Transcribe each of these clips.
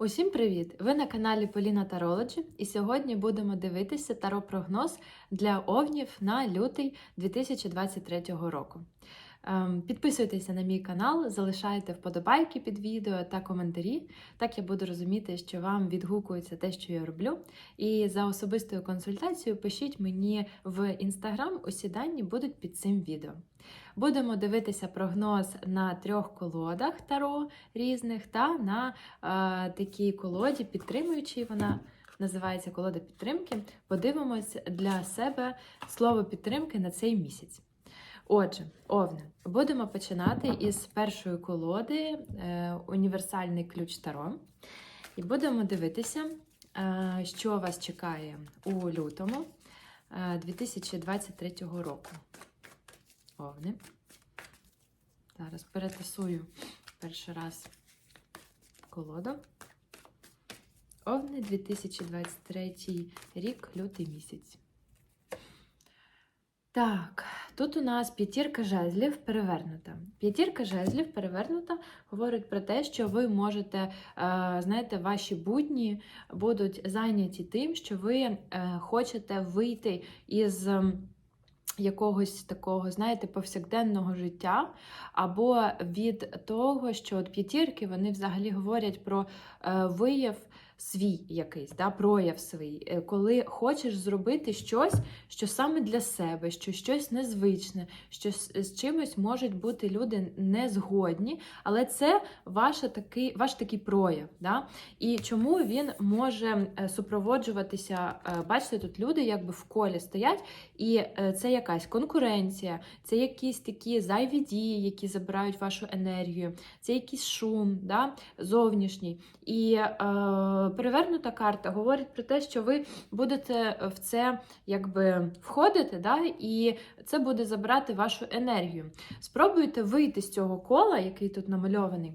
Усім привіт! Ви на каналі Поліна Тарологі, і сьогодні будемо дивитися таро-прогноз для овнів на лютий 2023 року. Ем, Підписуйтеся на мій канал, залишайте вподобайки під відео та коментарі. Так я буду розуміти, що вам відгукується те, що я роблю. І за особистою консультацією пишіть мені в інстаграм, усі дані будуть під цим відео. Будемо дивитися прогноз на трьох колодах таро різних та на е, такій колоді, підтримуючій вона. Називається колода підтримки. Подивимось для себе слово підтримки на цей місяць. Отже, Овне, будемо починати із першої колоди е, універсальний ключ Таро. І будемо дивитися, е, що вас чекає у лютому е, 2023 року. Овни. Зараз перетасую перший раз колоду. Овни 2023 рік, лютий місяць. Так, тут у нас п'ятірка жезлів перевернута. П'ятірка жезлів перевернута говорить про те, що ви можете, е, знаєте, ваші будні будуть зайняті тим, що ви е, хочете вийти із. Якогось такого, знаєте, повсякденного життя, або від того, що от п'ятірки вони взагалі говорять про е, вияв свій якийсь, да, прояв свій, Е, коли хочеш зробити щось, що саме для себе, що щось незвичне, що з, чимось можуть бути люди не згодні, але це ваша такий, ваш такий прояв. Да? І чому він може е, супроводжуватися? е, Бачите, тут люди якби в колі стоять, і це якась конкуренція, це якісь такі зайві дії, які забирають вашу енергію, це якийсь шум, да? зовнішній. І е, перевернута карта говорить про те, що ви будете в це якби входити, да? і це буде забирати вашу енергію. Спробуйте вийти з цього кола, який тут намальований.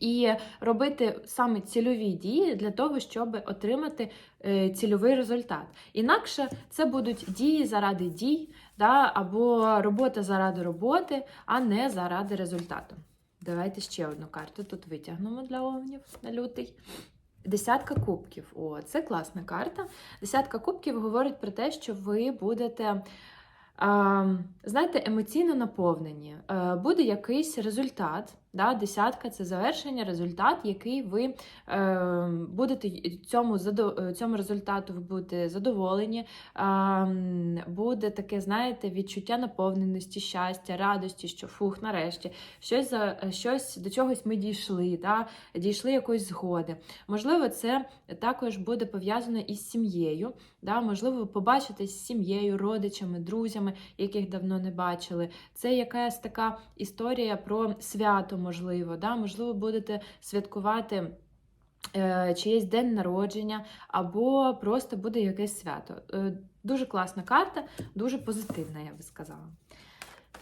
І робити саме цільові дії для того, щоб отримати е, цільовий результат. Інакше це будуть дії заради дій, да, або робота заради роботи, а не заради результату. Давайте ще одну карту тут витягнемо для овнів на лютий. Десятка кубків. О, це класна карта. Десятка кубків говорить про те, що ви будете. а, Знаєте, емоційно наповнені. Е, Буде якийсь результат. Да? Десятка це завершення, результат, який ви е, будете цьому цьому результату ви будете задоволені. М, Буде таке, знаєте, відчуття наповненості, щастя, радості, що фух, нарешті, щось за щось до чогось ми дійшли, да? дійшли якоїсь згоди. Можливо, це також буде пов'язано із сім'єю. Да? Можливо, ви побачитесь з сім'єю, родичами, друзями, яких давно не бачили. Це якась така історія про свято, можливо. Да? Можливо, будете святкувати. е, Чиєсь день народження, або просто буде якесь свято. Е, Дуже класна карта, дуже позитивна, я би сказала.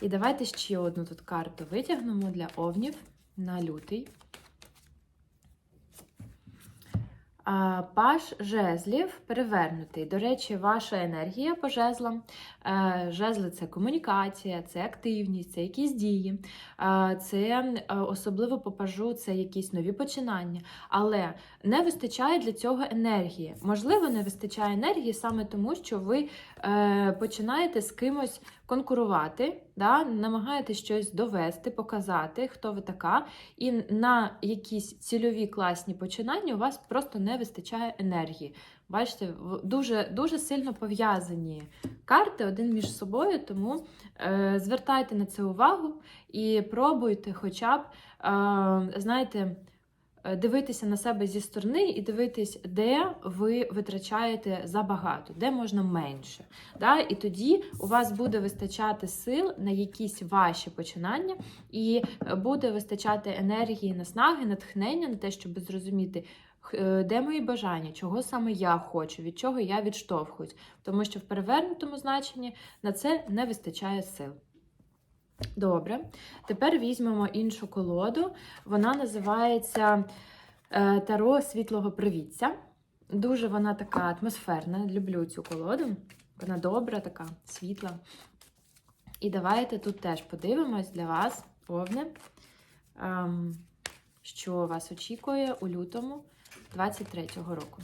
І давайте ще одну тут карту витягнемо для овнів на лютий. А, Паш жезлів перевернутий. До речі, ваша енергія по жезлам. Е, Жезли це комунікація, це активність, це якісь дії, це е, особливо по пажу, це якісь нові починання. Але не вистачає для цього енергії. Можливо, не вистачає енергії саме тому, що ви е, починаєте з кимось конкурувати, да? намагаєтесь щось довести, показати, хто ви така. І на якісь цільові класні починання у вас просто не вистачає енергії. Бачите, дуже, дуже сильно пов'язані карти один між собою, тому е, звертайте на це увагу і пробуйте хоча б, е, знаєте, дивитися на себе зі сторони і дивитись, де ви витрачаєте забагато, де можна менше. Да? І тоді у вас буде вистачати сил на якісь ваші починання, і е, буде вистачати енергії, наснаги, натхнення на те, щоб зрозуміти, е, де мої бажання, чого саме я хочу, від чого я відштовхуюсь. Тому що в перевернутому значенні на це не вистачає сил. Добре, тепер візьмемо іншу колоду. Вона називається е, Таро світлого привітця. Дуже вона така атмосферна. Люблю цю колоду. Вона добра, така світла. І давайте тут теж подивимось для вас, овне, ем, що вас очікує у лютому 23-го року.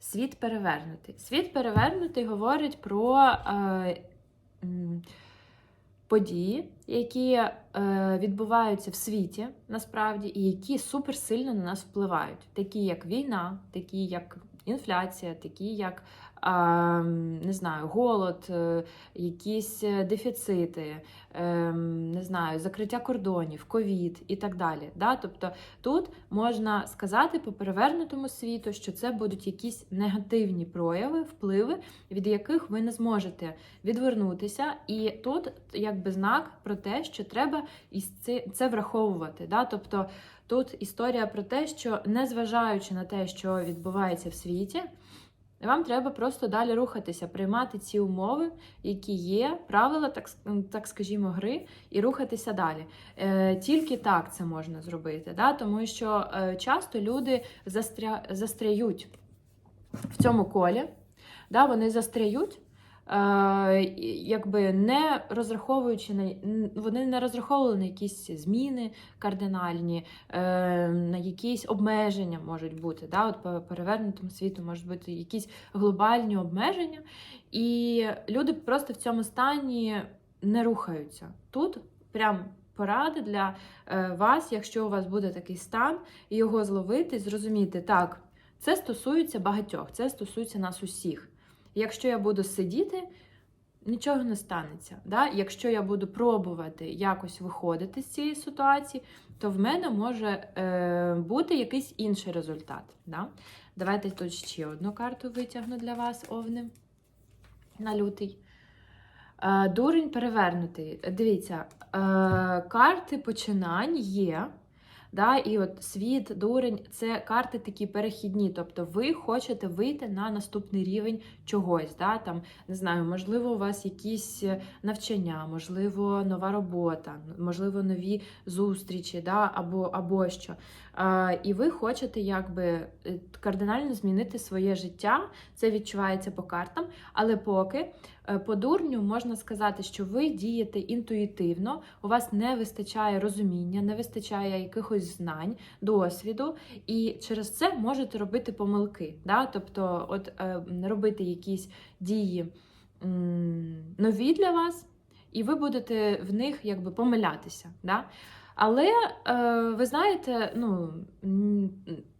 Світ перевернутий. Світ перевернутий говорить про е, події, які е, відбуваються в світі насправді, і які суперсильно на нас впливають, такі як війна, такі як інфляція, такі як не знаю, голод, е, якісь е, дефіцити, е, не знаю, закриття кордонів, ковід і так далі. Да? Тобто тут можна сказати по перевернутому світу, що це будуть якісь негативні прояви, впливи, від яких ви не зможете відвернутися. І тут якби знак про те, що треба це враховувати. Да? Тобто тут історія про те, що незважаючи на те, що відбувається в світі. Вам треба просто далі рухатися, приймати ці умови, які є, правила, так так скажімо, гри, і рухатися далі. Е, Тільки так це можна зробити, да? тому що е, часто люди застря... застряють в цьому колі, да? вони застряють. Е, якби не розраховуючи на вони не розраховували на якісь зміни кардинальні, е, на якісь обмеження можуть бути. Да? От По перевернутому світу можуть бути якісь глобальні обмеження, і люди просто в цьому стані не рухаються. Тут прям поради для е, вас, якщо у вас буде такий стан, його зловити, зрозуміти, так, це стосується багатьох, це стосується нас усіх. Якщо я буду сидіти, нічого не станеться. Да? Якщо я буду пробувати якось виходити з цієї ситуації, то в мене може е, бути якийсь інший результат. Да? Давайте тут ще одну карту витягну для вас, овни, на лютий. Е, дурень перевернутий. Дивіться, е, карти починань є. Да, І от світ, дурень це карти такі перехідні. Тобто ви хочете вийти на наступний рівень чогось. Да, там, Не знаю, можливо, у вас якісь е, навчання, можливо, нова робота, можливо, нові зустрічі, да, або або що. А, І ви хочете якби е, кардинально змінити своє життя. Це відчувається по картам, але поки. Е, по дурню можна сказати, що ви дієте інтуїтивно, у вас не вистачає розуміння, не вистачає якихось знань, досвіду, і через це можете робити помилки. Да? Тобто, от е, робити якісь дії нові для вас, і ви будете в них якби помилятися. Да? Але е, ви знаєте, ну.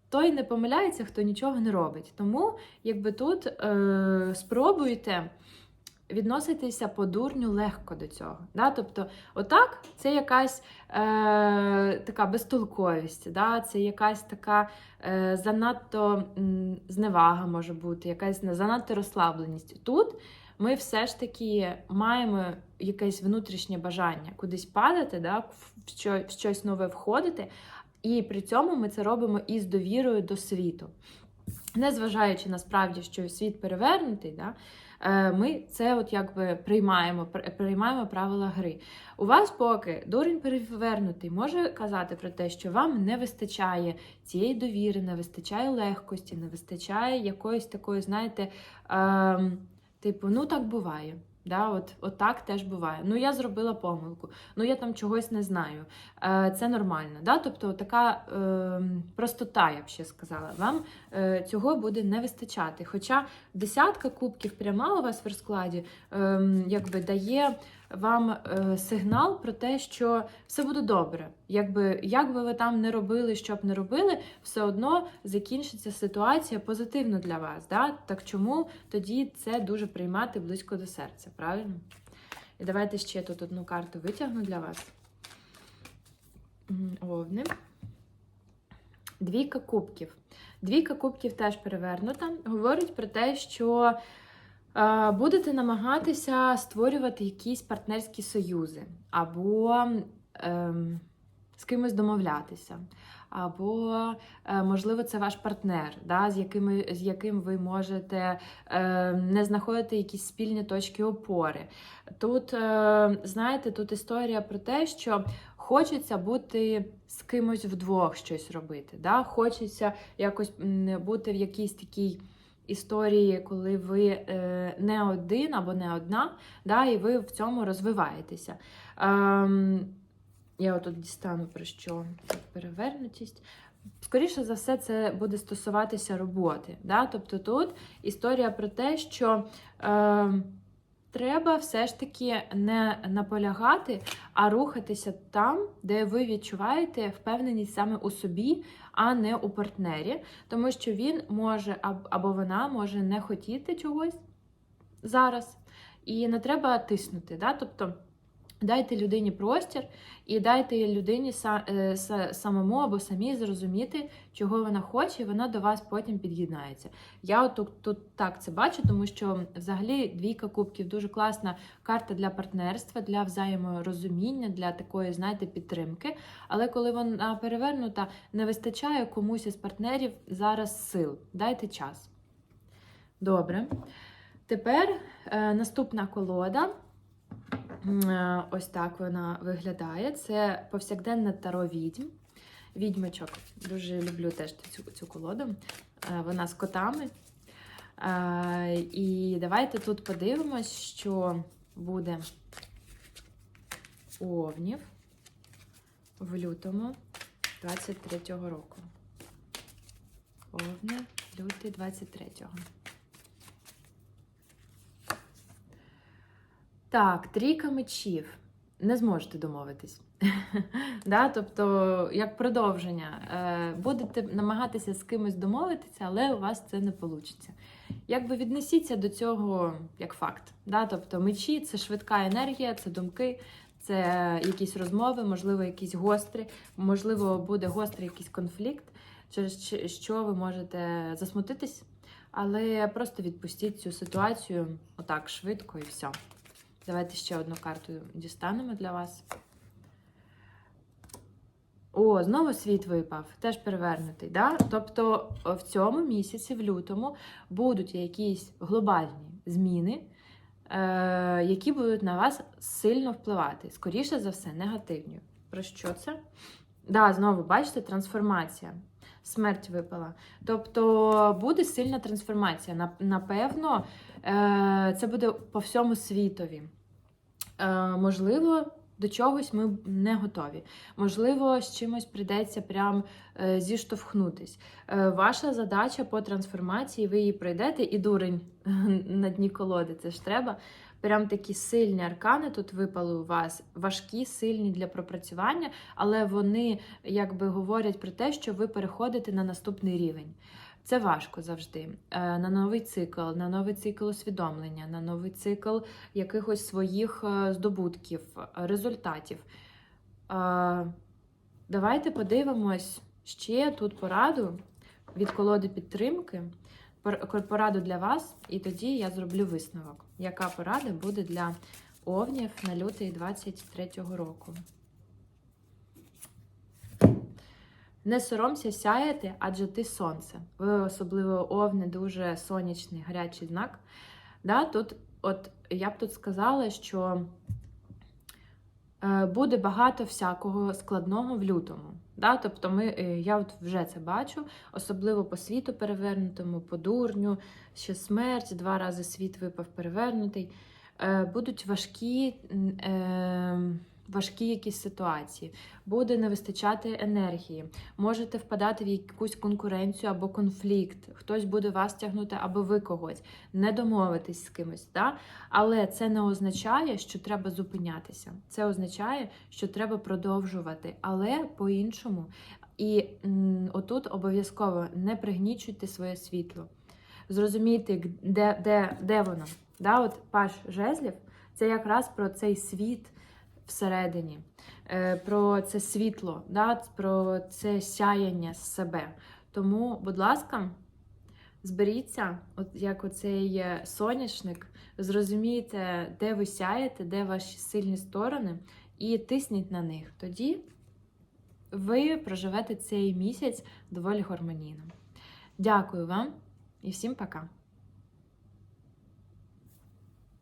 Той не помиляється, хто нічого не робить. Тому, якби тут е, спробуйте відноситися по дурню легко до цього. Да? Тобто, отак, це якась е, така безтолковість, да? це якась така е, занадто м, зневага може бути, якась занадто розслабленість. Тут ми все ж таки маємо якесь внутрішнє бажання кудись падати, да? в, що, в щось нове входити, і при цьому ми це робимо із довірою до світу. Незважаючи насправді, що світ перевернутий, да, ми це от якби приймаємо, приймаємо правила гри. У вас поки дурень перевернутий може казати про те, що вам не вистачає цієї довіри, не вистачає легкості, не вистачає якоїсь такої, знаєте, е, типу, ну так буває. Да, от, от так теж буває. Ну, я зробила помилку, ну я там чогось не знаю. Е, Це нормально. Да? Тобто така е, простота, я б ще сказала, вам е, цього буде не вистачати. Хоча десятка кубків пряма у вас в розкладі е, якби дає вам е, сигнал про те, що все буде добре. Якби як би ви там не робили, що б не робили, все одно закінчиться ситуація позитивно для вас. Да? Так чому тоді це дуже приймати близько до серця, правильно? І давайте ще тут одну карту витягну для вас. Овни. Двійка кубків. Двійка кубків теж перевернута. Говорить про те, що будете намагатися створювати якісь партнерські союзи, або ем, з кимось домовлятися, або, е, можливо, це ваш партнер, да, з якими, з яким ви можете е, не знаходити якісь спільні точки опори. Тут, е, знаєте, тут історія про те, що. Хочеться бути з кимось вдвох щось робити. Да? Хочеться якось бути в якійсь такій історії, коли ви е, не один або не одна, да, і ви в цьому розвиваєтеся. Ем, Я отут дістану про що перевернутість. Скоріше за все, це буде стосуватися роботи. Да? Тобто тут історія про те, що е, треба все ж таки не наполягати, а рухатися там, де ви відчуваєте впевненість саме у собі, а не у партнері. Тому що він може або вона може не хотіти чогось зараз. І не треба тиснути. Да? Тобто дайте людині простір і дайте людині е, са- самому або самій зрозуміти, чого вона хоче, і вона до вас потім під'єднається. Я от тут так це бачу, тому що взагалі двійка кубків дуже класна карта для партнерства, для взаєморозуміння, для такої, знаєте, підтримки. Але коли вона перевернута, не вистачає комусь із партнерів зараз сил. Дайте час. Добре. Тепер е, наступна колода. Е, Ось так вона виглядає. Це повсякденне таро відьм. Відьмочок. Дуже люблю теж цю, цю колоду. Е, Вона з котами. Е, І давайте тут подивимось, що буде у овнів в лютому 23-го року. Овни, лютий 23-го. Так, трійка мечів. Не зможете домовитись. Тобто, як продовження, е, будете намагатися з кимось домовитися, але у вас це не вийде. Якби віднесіться до цього як факт. Тобто, мечі це швидка енергія, це думки, це якісь розмови, можливо, якісь гострі, можливо, буде гострий якийсь конфлікт, через що ви можете засмутитись, але просто відпустіть цю ситуацію отак швидко і все. Давайте ще одну карту дістанемо для вас. О, знову світ випав, теж перевернутий. Да? Тобто в цьому місяці, в лютому, будуть якісь глобальні зміни, е, які будуть на вас сильно впливати. Скоріше за все, негативні. Про що це? Да, знову бачите, трансформація. Смерть випала. Тобто буде сильна трансформація. Напевно, е, це буде по всьому світові. Е, Можливо, до чогось ми не готові. Можливо, з чимось прийдеться прям е, зіштовхнутись. Ваша задача по трансформації, ви її пройдете, і дурень на дні колоди. Це ж треба. Прям такі сильні аркани тут випали у вас, важкі, сильні для пропрацювання, але вони якби говорять про те, що ви переходите на наступний рівень. Це важко завжди. Е, На новий цикл, на новий цикл усвідомлення, на новий цикл якихось своїх е, здобутків, результатів. Е, Давайте подивимось ще тут пораду від колоди підтримки, пораду для вас, і тоді я зроблю висновок, яка порада буде для овнів на лютий 23-го року. Не соромся сяяти, адже ти сонце. Ви особливо овни, дуже сонячний, гарячий знак. Да, тут, от я б тут сказала, що е, буде багато всякого складного в лютому. Да? Тобто ми, е, я от вже це бачу, особливо по світу перевернутому, по дурню, ще смерть, два рази світ випав перевернутий. Е, Будуть важкі, е, важкі якісь ситуації, буде не вистачати енергії, можете впадати в якусь конкуренцію або конфлікт. Хтось буде вас тягнути, або ви когось, не домовитись з кимось. Да? Але це не означає, що треба зупинятися. Це означає, що треба продовжувати, але по-іншому. І м, отут обов'язково не пригнічуйте своє світло. Зрозумійте, де, де, де воно. Да? От паш жезлів це якраз про цей світ всередині, е, про це світло, да? про це сяяння з себе. Тому, будь ласка, зберіться, от як оцей е, соняшник, зрозумійте, де ви сяєте, де ваші сильні сторони, і тисніть на них. Тоді ви проживете цей місяць доволі гармонійно. Дякую вам і всім пока!